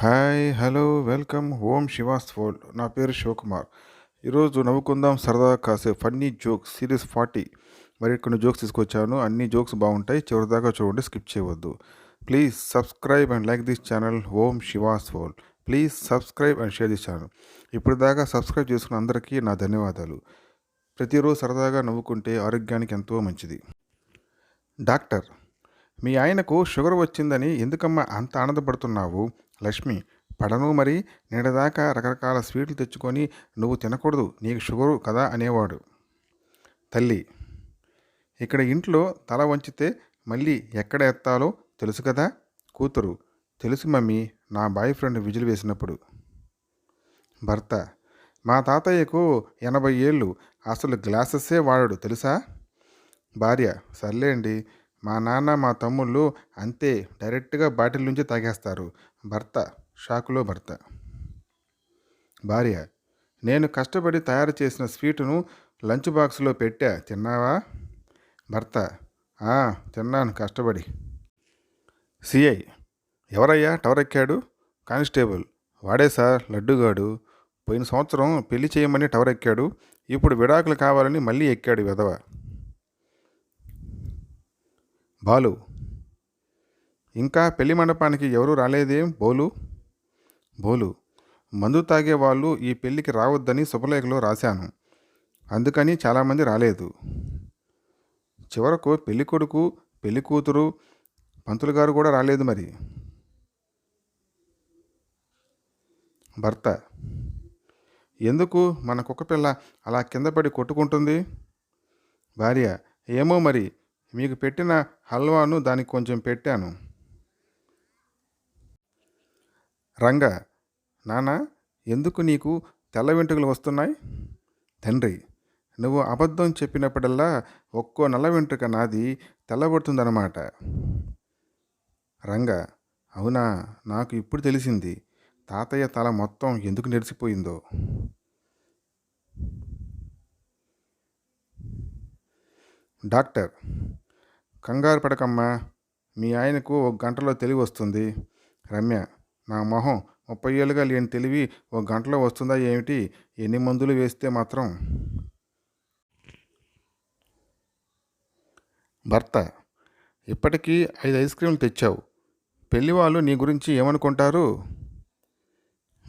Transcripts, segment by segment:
Hi hello welcome. Om Shiva's world నా పేరు శివకుమార్. ఈరోజు నవ్వుకుందాం సరదా కాసే ఫన్నీ జోక్స్ సిరీస్ ఫార్టీ. మరి కొన్ని జోక్స్ తీసుకొచ్చాను. అన్ని జోక్స్ బాగుంటాయి. చివరిదాకా చూడండి స్కిప్ చేయవద్దు. Please subscribe and like this channel. Om Shiva's world please subscribe and share this channel. ఇప్పటిదాకా సబ్స్క్రైబ్ చేసుకున్న అందరికీ నా ధన్యవాదాలు. ప్రతిరోజు సరదాగా నవ్వుకుంటే ఆరోగ్యానికి ఎంతో మంచిది. డాక్టర్ మీ ఆయనకు షుగర్ వచ్చిందని ఎందుకమ్మా అంత ఆనందపడుతున్నావు? లక్ష్మి పడను మరి నిడదాకా రకరకాల స్వీట్లు తెచ్చుకొని నువ్వు తినకూడదు నీకు షుగరు కదా అనేవాడు. తల్లి ఇక్కడ ఇంట్లో తల వంచితే మళ్ళీ ఎక్కడ ఎత్తాలో తెలుసు కదా కూతురు తెలుసు మమ్మీ నా బాయ్ ఫ్రెండ్ విజిల్ వేసినప్పుడు. భర్త మా తాతయ్యకు ఎనభై ఏళ్ళు అసలు గ్లాసెస్సే వాడాడు తెలుసా? భార్య సర్లేండి మా నాన్న మా తమ్ముళ్ళు అంతే డైరెక్ట్గా బాటిల్ నుంచి తాగేస్తారు. భర్త షాకులో భర్త. భార్య నేను కష్టపడి తయారు చేసిన స్వీటును లంచ్ బాక్స్లో పెట్టా తిన్నావా? భర్త తిన్నాను కష్టపడి. సిఐ ఎవరయ్యా టవరెక్కాడు? కానిస్టేబుల్ వాడే సార్ లడ్డుగాడు. పోయిన సంవత్సరం పెళ్ళి చేయమని టవర్ ఎక్కాడు ఇప్పుడు విడాకులు కావాలని మళ్ళీ ఎక్కాడు విధవ. బాలు ఇంకా పెళ్ళి మండపానికి ఎవరు రాలేదేం బోలు? బోలు మందు తాగే వాళ్ళు ఈ పెళ్ళికి రావద్దని శుభలేఖలో రాశాను. అందుకని చాలామంది రాలేదు. చివరకు పెళ్ళి కొడుకు పెళ్ళి కూతురు పంతులు గారు కూడా రాలేదు మరి. భర్త ఎందుకు మన కుక్కపిల్ల అలా కింద పడి కొట్టుకుంటుంది? భార్య ఏమో మరి మీకు పెట్టిన హల్వాను దానికి కొంచెం పెట్టాను. రంగ నానా ఎందుకు నీకు తెల్ల వెంట్రుకలు వస్తున్నాయి? తండ్రి నువ్వు అబద్ధం చెప్పినప్పుడల్లా ఒక్కో నల్ల వెంట్రుక నాది తెల్లబడుతుందన్నమాట. రంగ అవునా నాకు ఇప్పుడు తెలిసింది. తాతయ్య తల మొత్తం ఎందుకు నెరిసిపోయిందో. డాక్టర్ కంగారు పడకమ్మా. మీ ఆయనకు ఒక గంటలో తెలివి వస్తుంది. రమ్య నా మొహం ముప్పై ఏళ్ళుగా లేని తెలివి ఒక గంటలో వస్తుందా ఏమిటి? ఎన్ని మందులు వేస్తే మాత్రం? భర్త ఇప్పటికీ ఐదు ఐస్ క్రీమ్లు తెచ్చావు. పెళ్ళి వాళ్ళు నీ గురించి ఏమనుకుంటారు?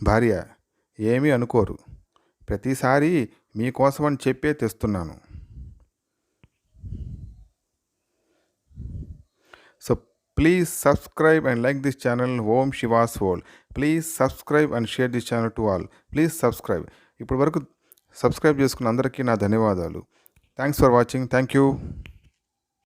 భార్య ఏమీ అనుకోరు. ప్రతిసారి మీకోసమని చెప్పే తెస్తున్నాను. Please subscribe and like this channel Om Shiva's world please subscribe and share this channel to all please subscribe ఇప్పటి వరకు సబ్స్క్రైబ్ చేసుకున్న అందరికీ నా ధన్యవాదాలు. Thanks for watching thank you